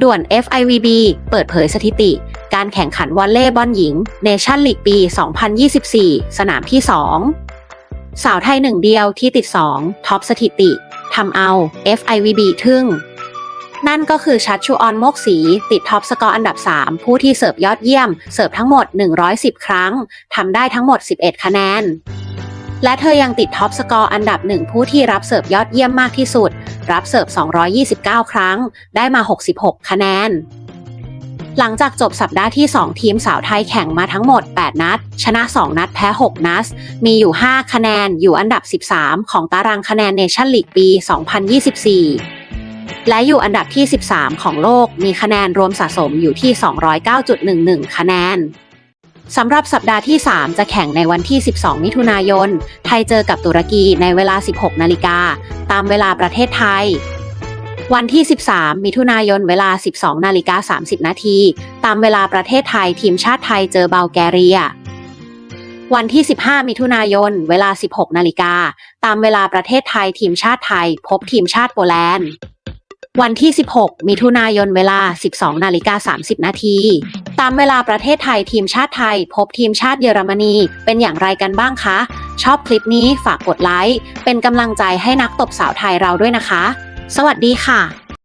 ด่วน FIVB เปิดเผยสถิติ การแข่งขันวอลเลย์บอลหญิงเนชั่นลีกปี 2024 สนามที่ 2 สาวไทยหนึ่งเดียวที่ติด 2 ท็อปสถิติทำเอา FIVB ทึ่ง นั่นก็คือชัดชูออนโมกสี ติดท็อปสกอร์อันดับ 3 ผู้ที่เสิร์ฟยอดเยี่ยม เสิร์ฟทั้งหมด 110 ครั้งทำได้ทั้งหมด 11 คะแนนและเธอยังติดท็อปสกอร์อันดับหนึ่งผู้ที่รับเสิร์ฟยอดเยี่ยมมากที่สุด รับเสิร์ฟ 229 ครั้ง ได้มา 66 คะแนน หลังจากจบสัปดาห์ที่ 2 ทีมสาวไทยแข่งมาทั้งหมด 8 นัด ชนะ 2 นัดแพ้ 6 นัด มีอยู่ 5 คะแนน อยู่อันดับ 13 ของตารางคะแนนเนชั่นลีกปี 2024และอยู่อันดับที่ 13 ของโลก มีคะแนนรวมสะสมอยู่ที่ 209.11 คะแนน สำหรับสัปดาห์ที่ 3 จะแข่งในวันที่ 12 มิถุนายน ไทยเจอกับตุรกีในเวลา 16 นาฬิกา ตามเวลาประเทศไทย วันที่ 13 มิถุนายน เวลา 12 นาฬิกา 30 นาที ตามเวลาประเทศไทย ทีมชาติไทยเจอเบลแกเรีย วันที่ 15 มิถุนายน เวลา 16 นาฬิกา ตามเวลาประเทศไทย ทีมชาติไทย พบทีมชาติโปแลนด์ วันที่ 16 มิถุนายนเวลา 12 นาฬิกา 30 นาที ตามเวลาประเทศไทยทีมชาติไทย พบทีมชาติเยอรมนี เป็นอย่างไรกันบ้างคะ ชอบคลิปนี้ฝากกดไลค์ เป็นกำลังใจให้นักตบสาวไทยเราด้วยนะคะ สวัสดีค่ะ